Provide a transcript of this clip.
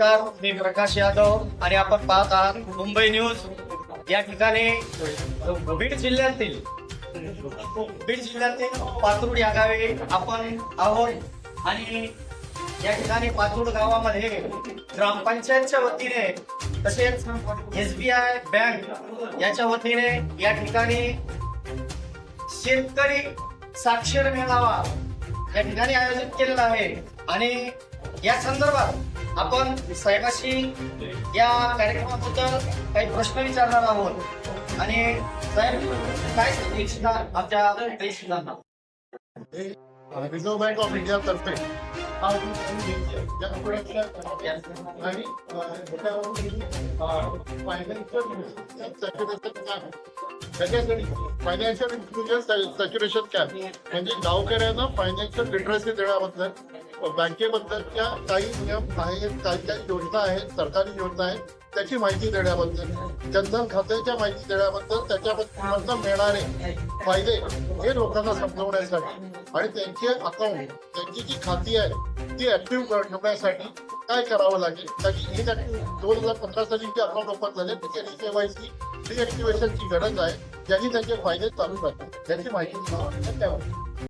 नमस्कार मी प्रकाश यादव आणि आपण पाहत आहात मुंबई न्यूज. या ठिकाणी बीड जिल्ह्यातील बीड जिल्ह्यातील पात्रूड या गावी आपण आहोत आणि या ठिकाणी पात्रूड गावामध्ये ग्रामपंचायतच्या वतीने तसेच एस बी आय बँक याच्या वतीने या ठिकाणी शेतकरी साक्षर मेळावा या ठिकाणी आयोजित केलेला आहे. आणि या संदर्भात आपण साहेबाशी या कार्यक्रमाबद्दल काही प्रश्न विचारणार आहोत. आणि साहेब काय सांगू आमच्या रिझर्व्ह बँक ऑफ इंडिया तर्फे. आणि त्याच्यासाठी फायनान्शियल इन्क्लुजन सॅच्युरेशन कॅम्प म्हणजे गावकऱ्यांना फायनान्शियल लिटरसी देण्याबद्दल बँकेबद्दलच्या काही नियम आहेत काही काही योजना आहेत सरकारी योजना आहेत त्याची माहिती देण्याबद्दल. जनधन खात्याच्या माहिती देण्याबद्दल त्याच्याबद्दल मिळणारे फायदे हे लोकांना समजवण्यासाठी आणि त्यांचे अकाउंट त्यांची जी खाती आहे ती ऍक्टिव्ह ठेवण्यासाठी काय करावं लागेल? त्याची इनऍक्टिव्ह दोन हजार पंधरा साली जे अकाउंट ओपन झाले त्याची केवायसी रिऍक्टिव्हेशनची गरज आहे. ज्यांनी त्यांचे फायदे चालू राहतात त्याची माहिती तुम्हाला धन्यवाद